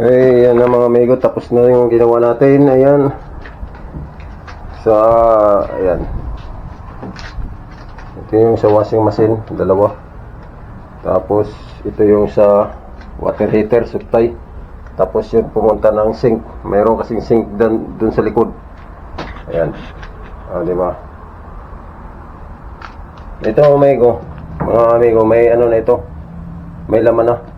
Eh, yan na mga amigo, tapos na yung ginawa natin. Ayan. Sa, ayan. Ito yung sa washing machine, dalawa. Tapos, ito yung sa water heater, supply. Tapos yun pumunta ng sink. Mayroon kasing sink dun, dun sa likod. Ayan. Ah, di ba? Ito amigo, mga amigo, may ano na ito. May laman na.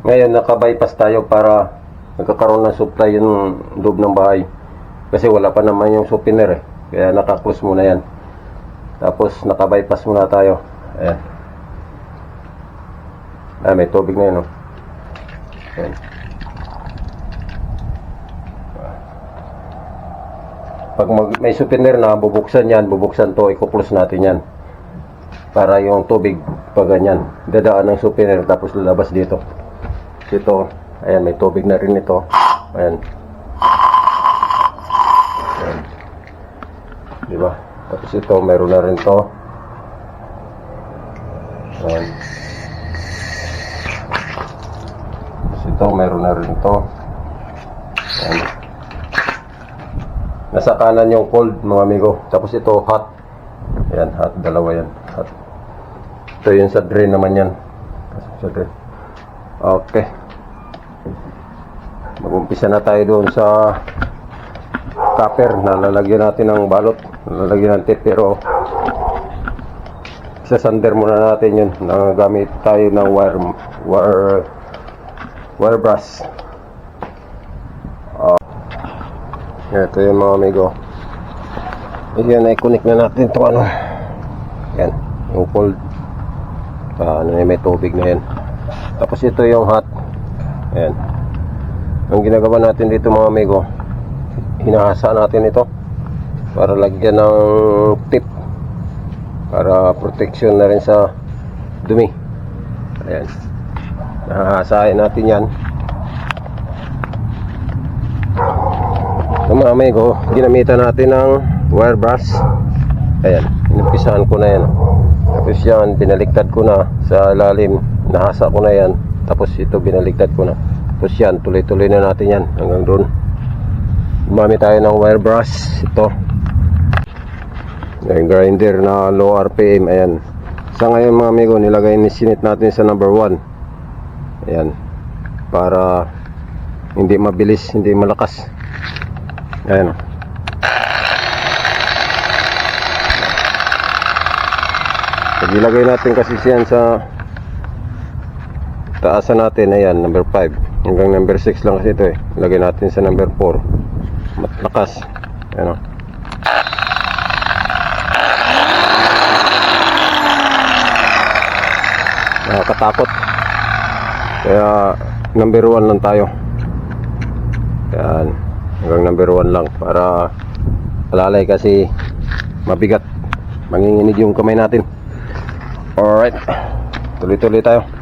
Ngayon naka-bypass tayo para nagkakaroon ng supply yung loob ng bahay. Kasi wala pa naman yung supiner eh. Kaya naka-close muna yan. Tapos naka-bypass muna tayo. Ayan. Ah, may tubig na yun oh. Ayan. Pag mag, may supiner na, bubuksan yan, bubuksan to, ikuklose natin yan. Para yung tubig, pag ganyan, dadaan ng supiner, tapos lalabas dito. Ito, ayan, may tubig na rin ito. Ayan. Ayan. Di ba? Tapos ito, meron na rin to. Ayan. Tapos ito, meron na rin to. Ayan. Nasa kanan yung cold, mga amigo. Tapos ito, hot. Ayan, hot. Dalawa yan. Hot. Ito yun sa drain naman yan. Sa drain. Okay. Mag-umpisa na tayo doon sa copper na lalagyan natin ng balot. Lalagyan tape pero sa sander muna natin yun. Nagamit tayo ng wire, wire, wire brush. Ito yung mga amigo. Yan, i-connect na natin ito ano. Yan, yung cold. Ah, ano may tubig na yan. Tapos ito yung hot. Yan. Ang ginagawa natin dito mga amigo, hinahasa natin ito para lagyan ng tip para protection na rin sa dumi. Ayan. Nahahasain natin yan. So mga amigo, ginamitan natin ng wire brush. Ayan, inumpisahan ko na yan. Tapos yan, binaliktad ko na sa lalim. Nahasa ko na yan. Tapos ito, binaliktad ko na. Tapos yan, tuloy-tuloy na natin yan hanggang doon. Gumamit tayo ng wire brush. Ito. Yung grinder na low RPM. Ayan. Sa ngayon mga amigo, nilagay ni sinit natin sa number 1. Ayan. Para hindi mabilis, hindi malakas. Ayan. Pag ilagay natin kasi siyan sa taasan natin, ayan, number 5. Hanggang number 6 lang kasi ito eh. Ilagay natin sa number 4. Matlakas. Ayan o. Nakakatakot. Kaya number 1 lang tayo. Ayan. Hanggang number 1 lang para alalay kasi mabigat. Manginginig yung kamay natin. Alright. Tuloy-tuloy tayo.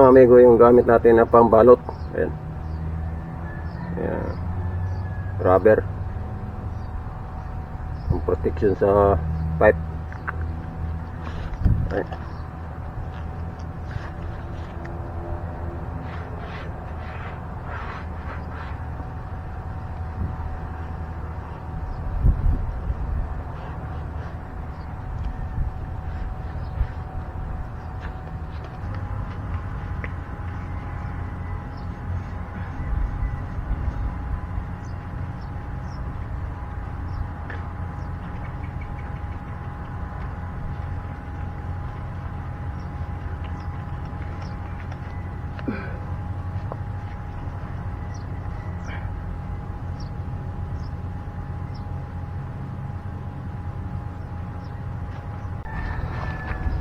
Mga amigo yung gamit natin na pambalot. Ayan. Ayan. Rubber. Ang protection sa pipe. Ayan.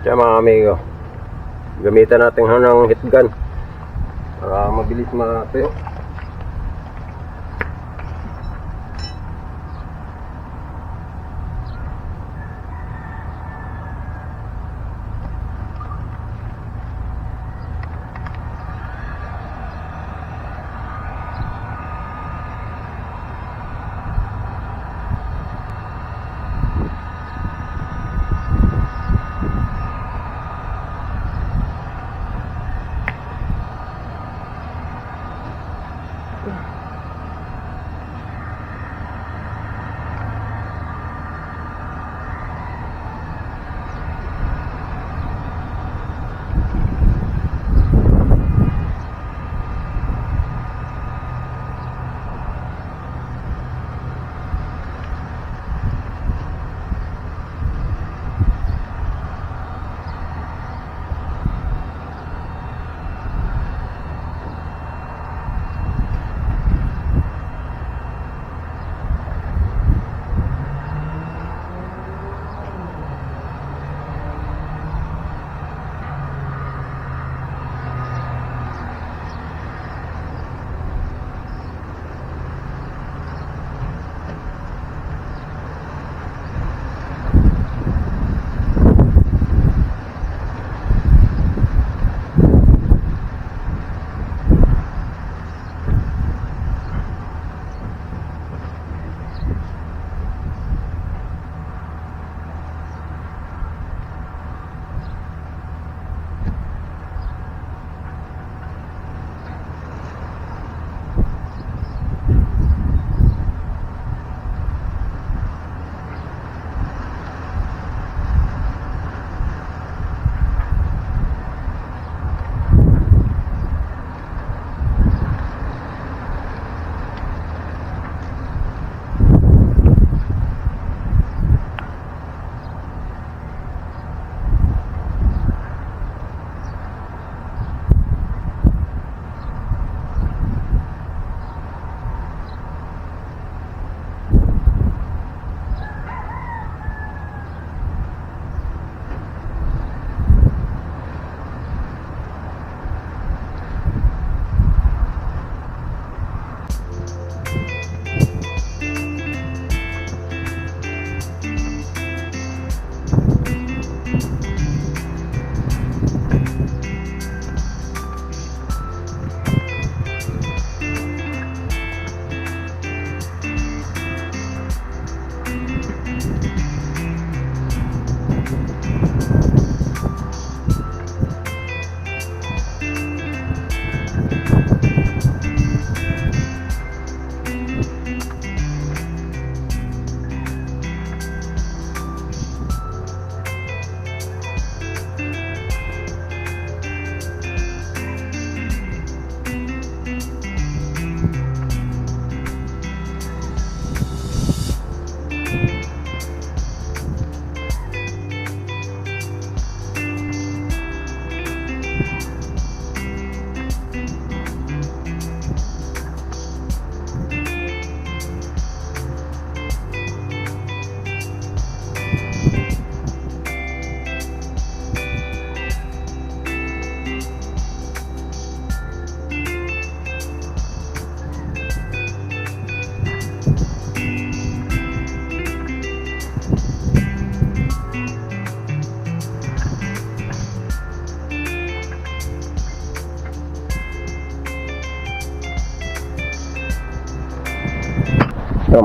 Kaya mga amigo, gamitan natin hanang heat gun para mabilis matuyo. 对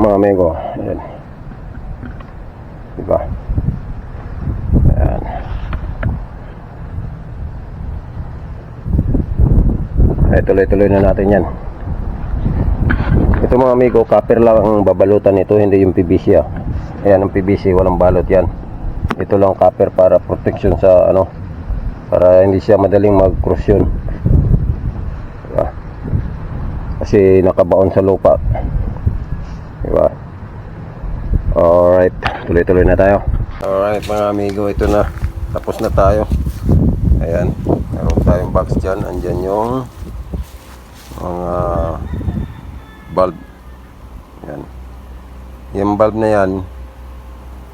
mga amigo. Ayan. Diba? Ay, tuloy-tuloy na natin yan. Ito mga amigo, copper lang ang babalutan nito, hindi yung PVC ah. Ayan ang PVC, walang balot yan. Ito lang copper para protection sa ano, para hindi siya madaling mag-corrosion. Diba? Kasi nakabaon sa lupa. Diba? Alright, tuloy-tuloy na tayo. Alright mga amigo, ito na. Tapos na tayo. Ayan, meron tayong box dyan. Andyan yung mga bulb. Ayan. Yung bulb na yan,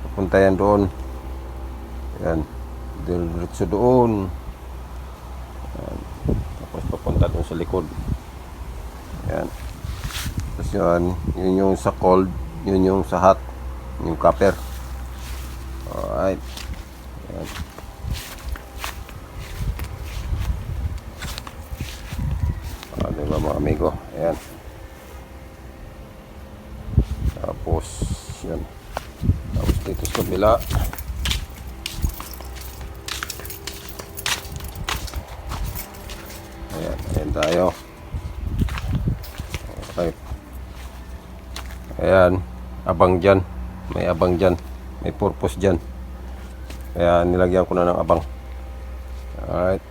pupunta yan doon. Ayan. Diretso doon. Ayan. Tapos papunta doon sa likod. Ayan. Tapos yun, yun yung sa cold, yun yung sa hot, yung copper. Alright. Ayan. Ah, diba mga amigo? Ayan. Tapos, yan. Tapos dito sa kabila. Ayan, ayan tayo. Okay. Ayan, abang dyan. May abang dyan. May purpose dyan. Kaya nilagyan ko na ng abang. Alright.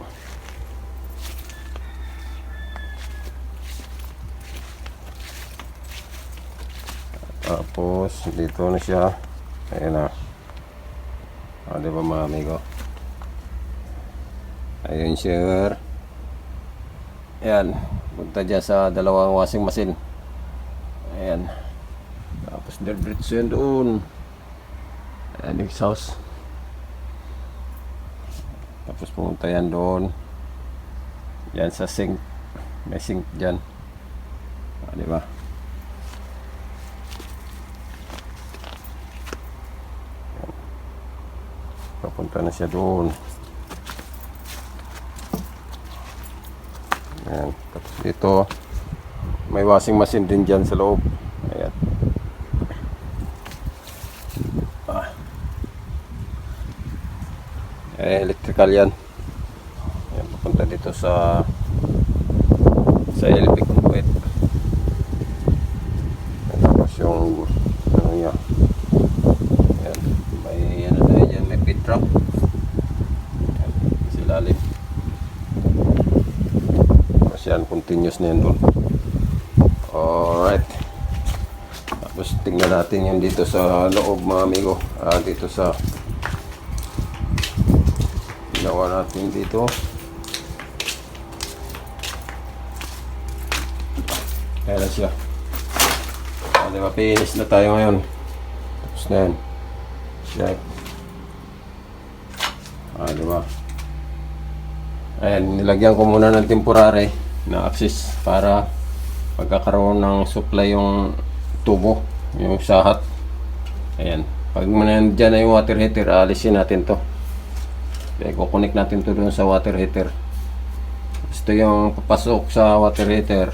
Tapos, dito na siya. Ayan na. O, di ba mga amigo? Ayun siya. Ayan. Punta dyan sa dalawang washing machine. Ayan. Tapos, diretso yan doon. Ayan, exhaust. Tapos, pumunta yan doon. Yan sa sink. May sink dyan. O, di ba? Papunta na siya doon. Ayan. Tapos dito, may washing machine din dyan sa loob. Ayan. Ah. Eh, electrical yan. Ayan, papunta dito sa sa LP. Ayan, Tapos yung ano niya, Ayan. May ano tayo dyan, may pit trap. Ayan. Sa ilalim. Tapos yan, continuous na yan doon. Alright. Tapos tingnan natin yung dito sa loob mga amigo. Ah, dito sa ginawa natin dito. Ayan na siya. Ah, di ba, finish na tayo ngayon. Tapos na yan. Check. Ah, di ba? Ayan, nilagyan ko muna ng temporary na access para pagkakaroon ng supply yung tubo, yung sahat. Ayan. Pag nandyan na yung water heater, alisin natin to. Kaya kukunik natin to doon sa water heater. Ito yung papasok sa water heater.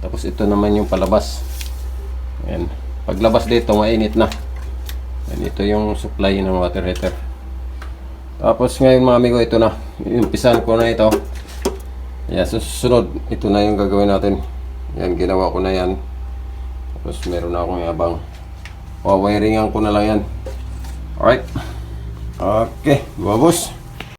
Tapos ito naman yung palabas. Ayan. Paglabas dito, mainit na. Yan, ito yung supply ng water heater. Tapos ngayon mga amigo, ito na. Umpisan ko na ito. Yan, susunod, ito na yung gagawin natin. Yan, ginawa ko na yan. Tapos meron na akong abang. Wawiringan ko na lang yan. Alright. Okay, babos.